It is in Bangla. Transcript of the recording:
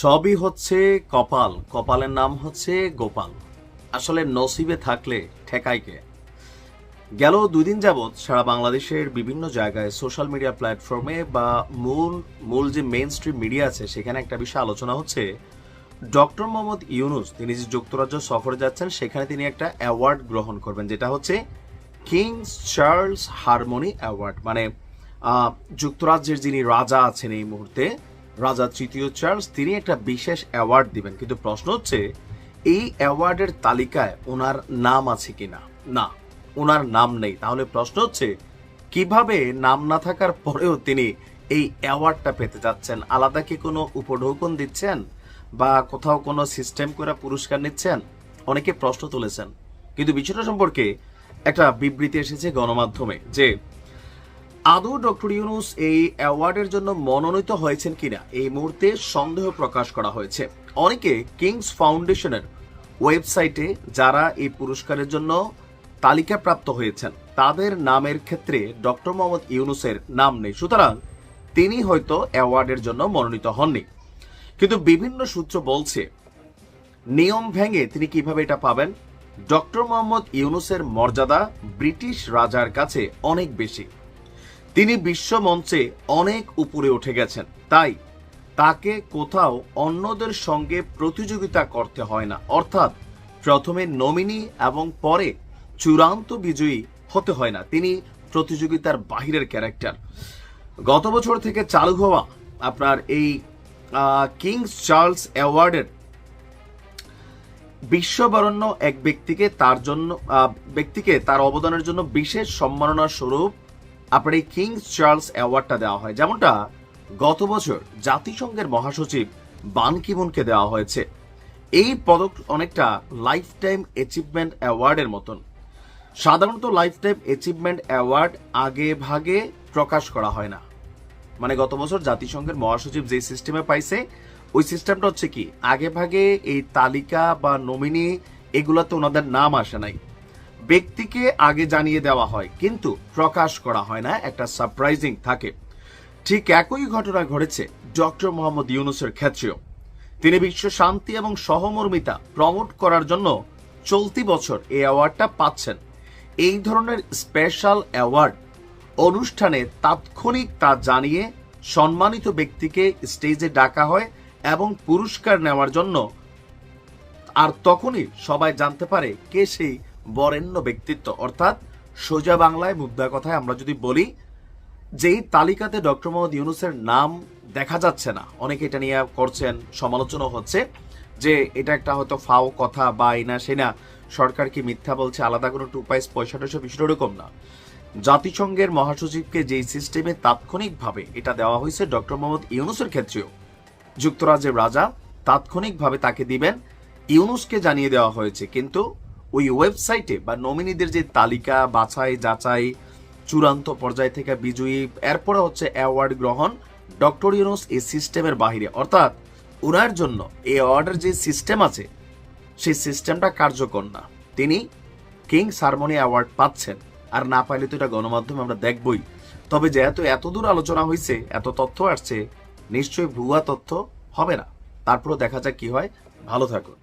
সবই হচ্ছে কপাল। কপালের নাম হচ্ছে গোপাল। আসলে নসিবে থাকলে ঠেকাইকে গেল দুই দিন যাবৎ সারা বাংলাদেশের বিভিন্ন জায়গায় সোশ্যাল মিডিয়া প্ল্যাটফর্মে বা মূল মূল যে মেইন স্ট্রিম মিডিয়া আছে, সেখানে একটা বিষয় আলোচনা হচ্ছে। ডক্টর মোহাম্মদ ইউনুস, তিনি যে যুক্তরাজ্য সফরে যাচ্ছেন, সেখানে তিনি একটা অ্যাওয়ার্ড গ্রহণ করবেন, যেটা হচ্ছে কিংস চার্লস হারমোনি অ্যাওয়ার্ড মানে যুক্তরাজ্যের যিনি রাজা আছেন এই মুহূর্তে রাজা তৃতীয় চার্লস, তিনি একটা বিশেষ অ্যাওয়ার্ড দিবেন। কিন্তু প্রশ্ন হচ্ছে, এই অ্যাওয়ার্ডের তালিকায় ওনার নাম আছে কিনা? না, ওনার নাম নেই। তাহলে প্রশ্ন হচ্ছে, কীভাবে নাম না থাকার পরেও তিনি এই অ্যাওয়ার্ডটা পেতে যাচ্ছেন? আলাদা কি কোনো উপঢৌকন দিচ্ছেন? বা কোথাও কোনো সিস্টেম করে পুরস্কার নিচ্ছেন? অনেকে প্রশ্ন তুলেছেন। কিন্তু বিষয়টা সম্পর্কে একটা বিবৃতি এসেছে গণমাধ্যমে যে আদৌ ডক্টর ইউনুস এই অ্যাওয়ার্ডের জন্য মনোনীত হয়েছেন কিনা? এই মুহূর্তে সন্দেহ প্রকাশ করা হয়েছে। অনেকে কিংস ফাউন্ডেশনের ওয়েবসাইটে যারা এই পুরস্কারের জন্য তালিকাপ্রাপ্ত হয়েছেন, তাদের নামের ক্ষেত্রে ডক্টর মোহাম্মদ ইউনুসের নাম নেই। সুতরাং তিনি হয়তো অ্যাওয়ার্ডের জন্য মনোনীত হননি। কিন্তু বিভিন্ন সূত্র বলছে, নিয়ম ভেঙে তিনি কীভাবে এটা পাবেন? ডক্টর মোহাম্মদ ইউনুসের মর্যাদা ব্রিটিশ রাজার কাছে অনেক বেশি। তিনি বিশ্ব মঞ্চে অনেক উপরে উঠে গেছেন। তাই তাকে কোথাও অন্যদের সঙ্গে প্রতিযোগিতা করতে হয় না। অর্থাৎ প্রথমে নমিনি এবং পরে চূড়ান্ত বিজয়ী হতে হয় না। তিনি প্রতিযোগিতার বাহিরের ক্যারেক্টার। গত বছর থেকে চালু হওয়া আপনার এই কিংস চার্লস অ্যাওয়ার্ডের বিশ্ববরণ্য এক ব্যক্তিকে তার জন্য ব্যক্তিকে তার অবদানের জন্য বিশেষ সম্মাননা স্বরূপ আপনার এই কিংস চার্লস অ্যাওয়ার্ডটা দেওয়া হয়। যেমনটা গত বছর জাতিসংঘের মহাসচিব বান কিমুনকে দেওয়া হয়েছে। এই পদক অনেকটা লাইফ টাইম অ্যাচিভমেন্ট অ্যাওয়ার্ডের মতন। সাধারণত লাইফ টাইম অ্যাচিভমেন্ট অ্যাওয়ার্ড আগে ভাগে প্রকাশ করা হয় না। মানে গত বছর জাতিসংঘের মহাসচিব যে সিস্টেমে পাইছে, ওই সিস্টেমটা হচ্ছে কি, আগে ভাগে এই তালিকা বা নমিনি এগুলোতে ওনাদের নাম আসে নাই। ব্যক্তিকে আগে জানিয়ে দেওয়া হয়, কিন্তু প্রকাশ করা হয় না, একটা সারপ্রাইজিং থাকে। ঠিক একই ঘটনা ঘটেছে ডক্টর মোহাম্মদ ইউনুসের ক্ষেত্রেও। তিনি বিশ্ব শান্তি এবং সহমর্মিতা প্রমোট করার জন্য চলতি বছর এই অ্যাওয়ার্ডটা পাচ্ছেন। এই ধরনের স্পেশাল অ্যাওয়ার্ড অনুষ্ঠানে তাৎক্ষণিক তা জানিয়ে সম্মানিত ব্যক্তিকে স্টেজে ডাকা হয় এবং পুরস্কার নেওয়ার জন্য আর তখনই সবাই জানতে পারে কে সেই বরেণ্য ব্যক্তিত্ব। অর্থাৎ সোজা বাংলায় মুদ্রা কথায় আমরা যদি বলি, যেই তালিকাতে ডক্টর মোহাম্মদ ইউনুসের নাম দেখা যাচ্ছে না, অনেকে এটা নিয়ে করছেন সমালোচনা হচ্ছে যে এটা একটা হয়তো ফাও কথা বা এনা সেনা সরকার কি মিথ্যা বলছে, আলাদা কোনো টু পাইস পয়সা টয়সা বিষয়টা ওরকম না। জাতিসংঘের মহাসচিবকে যেই সিস্টেমে তাৎক্ষণিকভাবে এটা দেওয়া হয়েছে ডক্টর মোহাম্মদ ইউনুসের ক্ষেত্রেও, যুক্তরাজ্যের রাজা তাৎক্ষণিকভাবে তাকে দিবেন, ইউনুসকে জানিয়ে দেওয়া হয়েছে, কিন্তু ওই ওয়েবসাইটে বা নমিনিদের যে তালিকা, বাছাই, যাচাই, চূড়ান্ত পর্যায় থেকে বিজয়ী, এরপরে হচ্ছে অ্যাওয়ার্ড গ্রহণ ডক্টর ইউনুস এই সিস্টেমের বাহিরে। অর্থাৎ ওনার জন্য এই অ্যাওয়ার্ডের যে সিস্টেম আছে, সেই সিস্টেমটা কার্যকর না। তিনি কিং হারমোনি অ্যাওয়ার্ড পাচ্ছেন। আর না পাইলে তো এটা গণমাধ্যমে আমরা দেখবই। তবে যেহেতু এত দূর আলোচনা হয়েছে এত তথ্য আসছে, নিশ্চয়ই ভুয়া তথ্য হবে না। তারপরও দেখা যাক কি হয়। ভালো থাকুন।